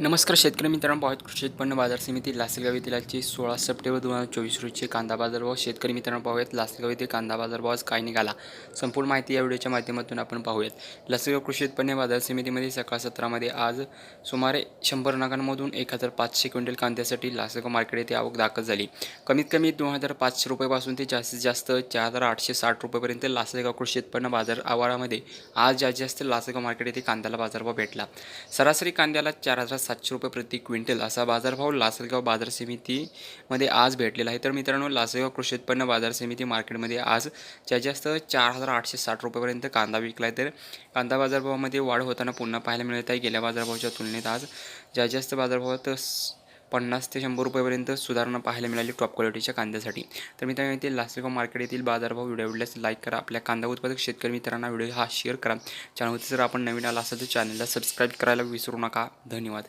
नमस्कार शेतकरी मित्रांनो पाहत कृषी उत्पन्न बाजार समिती लासलगाव येथील आजचे सोळा सप्टेंबर दोन हजार चोवीस रोजचे कांदा बाजारभाव शेतकरी मित्रांनो पाहूयात लासलगाव येथे कांदा बाजारभाव आज काय निघाला? संपूर्ण माहिती या व्हिडिओच्या माध्यमातून आपण पाहूयात. लासलगाव कृषी उत्पन्न बाजार समितीमध्ये सकाळ सत्रामध्ये आज सुमारे शंभर नगांमधून एक हजार पाचशे क्विंटल कांद्यासाठी लासलगाव मार्केट येथे आवक दाखल झाली. कमीत कमी दोन हजार पाचशे रुपयापासून ते जास्तीत जास्त चार हजार आठशे साठ रुपयेपर्यंत लासलगाव कृषी उत्पन्न बाजार आवारामध्ये आज जास्तीत जास्त लासलगाव मार्केट येथे कांद्याला बाजारभाव भेटला. सरासरी कांद्याला चार हजार सातशे रुपये प्रति क्विंटल असा बाजारभाव लासलगाव बाजार समितीमध्ये आज भेटलेला आहे. तर मित्रांनो लासलगाव कृषी उत्पन्न बाजार समिती मार्केटमध्ये आज जास्तीत जास्त चार हजार आठशे साठ रुपयेपर्यंत कांदा विकला आहे तर कांदा बाजारभावामध्ये वाढ होताना पुन्हा पाहायला मिळत आहे. गेल्या बाजारभावाच्या तुलनेत आज जास्तीत जास्त बाजारभावात पन्नास ते शंभर रुपयेपर्यंत सुधारणा पाहायला मिळाली टॉप क्वालिटीच्या कांद्यासाठी. तर मित्रांनो येथे लासलगाव मार्केट येथील बाजारभाव व्हिडिओ आवडल्यास लाईक करा. आपल्या कांदा उत्पादक शेतकरी मित्रांना व्हिडिओ हा शेअर करा. चॅनलवरती जर आपण नवीन आला असेल तर चॅनलला सबस्क्राईब करायला विसरू नका. धन्यवाद.